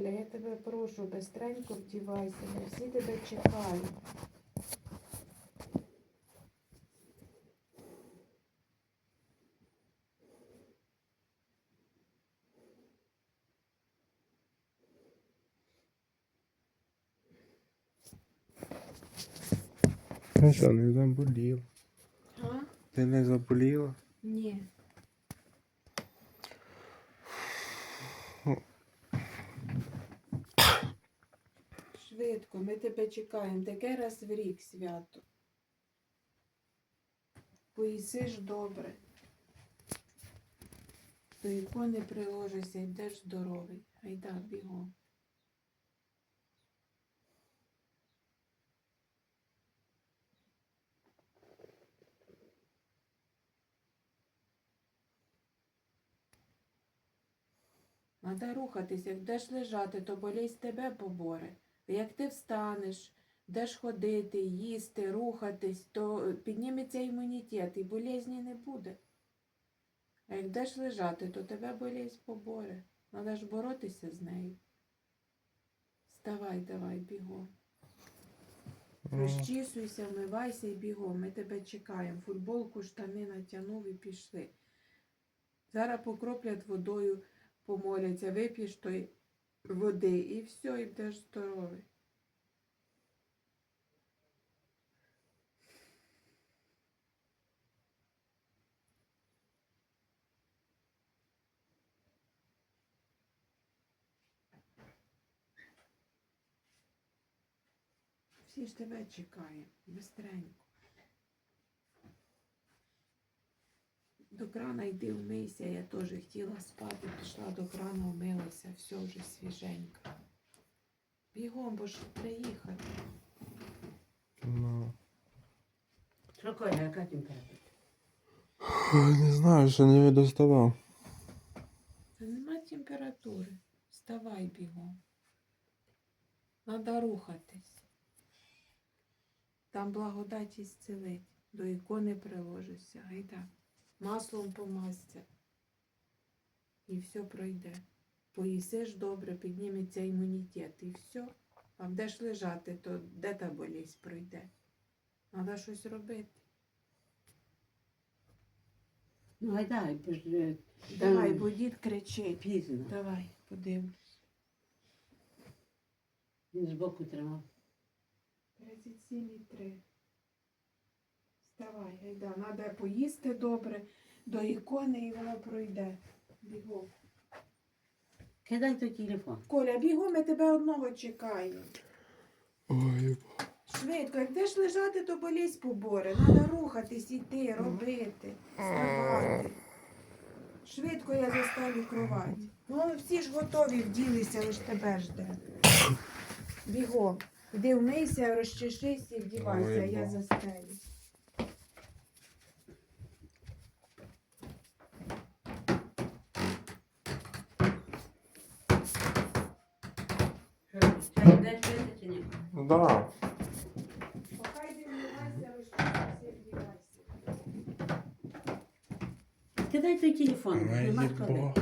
Коля, я тебе прошу, бистренько вдівайся, ми всі тебе чекають. Ну що, не заболів. А? Ти не заболіла? Ні. Швидко, ми тебе чекаємо. Таке раз в рік свято. Поїсиш добре. До ікони приложишся, йдеш здоровий. Айда, бігом. Надо рухатися, як лежати, то болість тебе поборе. Як ти встанеш, будеш ходити, їсти, рухатись, то підніметься імунітет і болезні не буде. А як будеш лежати, то тебе болість поборе. Надо ж боротися з нею. Вставай, давай, бігом. Розчісуйся, вмивайся і бігом. Ми тебе чекаємо. Футболку, штани натягнув і пішли. Зараз покроплять водою, помоляться, вип'єш той води і все, і будеш здоровий. Всі ж тебе чекаємо, бистренько. До крана йди вмийся, я теж хотіла спати, пішла до крана, вмилася, все вже свіженько. Бігом, бо ж приїхати. Ну. Що Коля, яка температура? Не знаю, ще не доставав. Та нема температури. Вставай бігом. Надо рухатись. Там благодать ісцелить. До ікони приложишся. Гайда. Маслом помазься. І все пройде. Поїсиш добре, підніметься імунітет. І все. А будеш лежати, то де та болість пройде? Треба щось робити. Ну, гайдай, бо ж е, Давай, бо дід кричить. пізно. Давай, подивимось. Він збоку тримав. 37,3. Вставай, гайда. Треба поїсти добре до ікони і воно пройде. Бігом. Кидай той телефон. Коля, бігом, ми тебе одного чекаємо. Ой, Швидко, як будеш лежати, то болість поборе. Треба рухатись, іти, робити, вставати. Швидко я заставлю кровать. Ну, всі ж готові, вділися, лиш тебе жде. Бігом. Іди вмийся, розчешись і вдівайся, я бо. Пити чи ні? да. І вдівайся. Кидай той телефон, Ой, нема коли.